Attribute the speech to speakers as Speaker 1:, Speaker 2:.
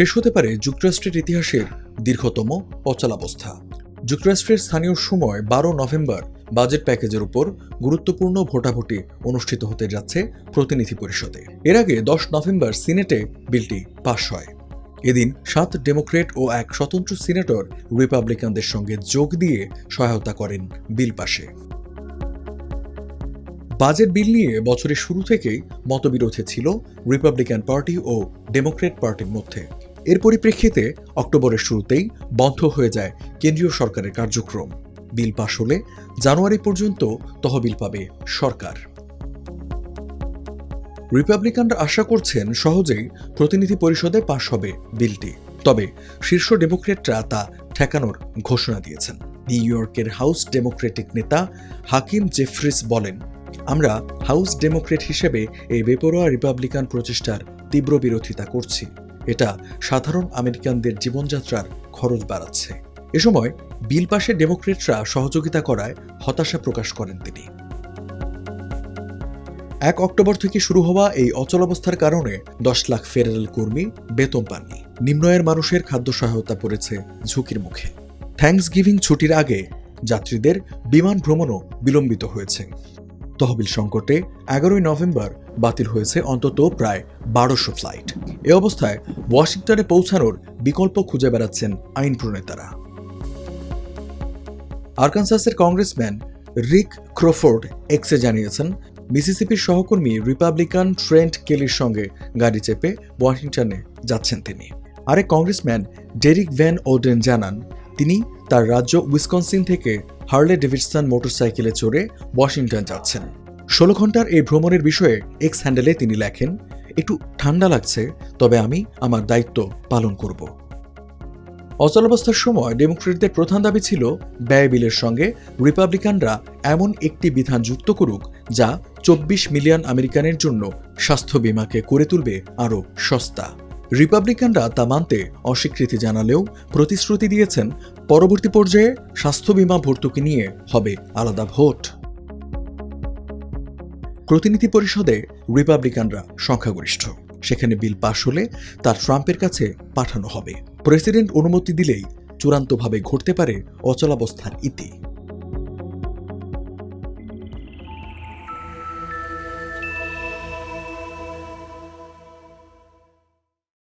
Speaker 1: শেষ হতে পারে যুক্তরাষ্ট্রের ইতিহাসের দীর্ঘতম অচলাবস্থা। যুক্তরাষ্ট্রের স্থানীয় সময় বারো নভেম্বর বাজেট প্যাকেজের উপর গুরুত্বপূর্ণ ভোটাভুটি অনুষ্ঠিত হতে যাচ্ছে প্রতিনিধি পরিষদে। এর আগে দশ নভেম্বর সিনেটে বিলটি পাশ হয়। এদিন সাত ডেমোক্রেট ও এক স্বতন্ত্র সিনেটর রিপাবলিকানদের সঙ্গে যোগ দিয়ে সহায়তা করেন বিল পাশে। বাজেট বিল নিয়ে বছরের শুরু থেকেই মতবিরোধে ছিল রিপাবলিকান পার্টি ও ডেমোক্রেট পার্টির মধ্যে। এর পরিপ্রেক্ষিতে অক্টোবরের শুরুতেই বন্ধ হয়ে যায় কেন্দ্রীয় সরকারের কার্যক্রম। বিল পাশ হলে জানুয়ারি পর্যন্ত তহবিল পাবে সরকার। রিপাবলিকানরা আশা করছেন সহজেই প্রতিনিধি পরিষদে পাশ হবে বিলটি। তবে শীর্ষ ডেমোক্রেটরা তা ঠেকানোর ঘোষণা দিয়েছেন। নিউ ইয়র্কের হাউস ডেমোক্রেটিক নেতা হাকিম জেফ্রিস বলেন, আমরা হাউস ডেমোক্রেট হিসেবে এই বেপরোয়া রিপাবলিকান প্রচেষ্টার তীব্র বিরোধিতা করছি। এটা সাধারণ আমেরিকানদের জীবনযাত্রার খরচ বাড়াচ্ছে। এ সময় বিল পাশে ডেমোক্রেটরা সহযোগিতা করায় হতাশা প্রকাশ করেন তিনি। এক অক্টোবর থেকে শুরু হওয়া এই অচলাবস্থার কারণে দশ লাখ ফেডারেল কর্মী বেতন পাননি। নিম্নয়ের মানুষের খাদ্য সহায়তা পড়েছে ঝুঁকির মুখে। থ্যাঙ্কস গিভিং ছুটির আগে যাত্রীদের বিমান ভ্রমণও বিলম্বিত হয়েছে। তহবিল সংকটে এগারোই নভেম্বর বাতিল হয়েছে অন্তত প্রায় বারোশো ফ্লাইট। এ অবস্থায় ওয়াশিংটনে পৌঁছানোর বিকল্প খুঁজে বেড়াচ্ছেন আইন প্রণেতারা। আরকানসাসের কংগ্রেসম্যান রিক ক্রোফোর্ড এক্সে জানিয়েছেন, মিসিসিপির সহকর্মী রিপাবলিকান ট্রেন্ট কেলির সঙ্গে গাড়ি চেপে ওয়াশিংটনে যাচ্ছেন তিনি। আরেক কংগ্রেসম্যান ডেরিক ভ্যান ওডেন জানান, তিনি তার রাজ্য উইসকনসিন থেকে হার্লে ডেভিডসন মোটরসাইকেলে চড়ে ওয়াশিংটন যাচ্ছেন। ষোলো ঘণ্টার এই ভ্রমণের বিষয়ে এক্স হ্যান্ডেলে তিনি লেখেন, একটু ঠান্ডা লাগছে, তবে আমি আমার দায়িত্ব পালন করব। অচলাবস্থার সময় ডেমোক্রেটদের প্রধান দাবি ছিল, ব্যয় বিলের সঙ্গে রিপাবলিকানরা এমন একটি বিধান যুক্ত করুক, যা চব্বিশ মিলিয়ন আমেরিকানের জন্য স্বাস্থ্য বিমাকে করে তুলবে আরও সস্তা। রিপাবলিকানরা তা মানতে অস্বীকৃতি জানালেও প্রতিশ্রুতি দিয়েছেন পরবর্তী পর্যায়ে স্বাস্থ্য বিমা ভর্তুকি নিয়ে হবে আলাদা ভোট। প্রতিনিধি পরিষদে রিপাবলিকানরা সংখ্যাগরিষ্ঠ। সেখানে বিল পাশ হলে তার ট্রাম্পের কাছে পাঠানো হবে। প্রেসিডেন্ট অনুমতি দিলেই চূড়ান্তভাবে ঘটতে পারে অচলাবস্থার ইতি।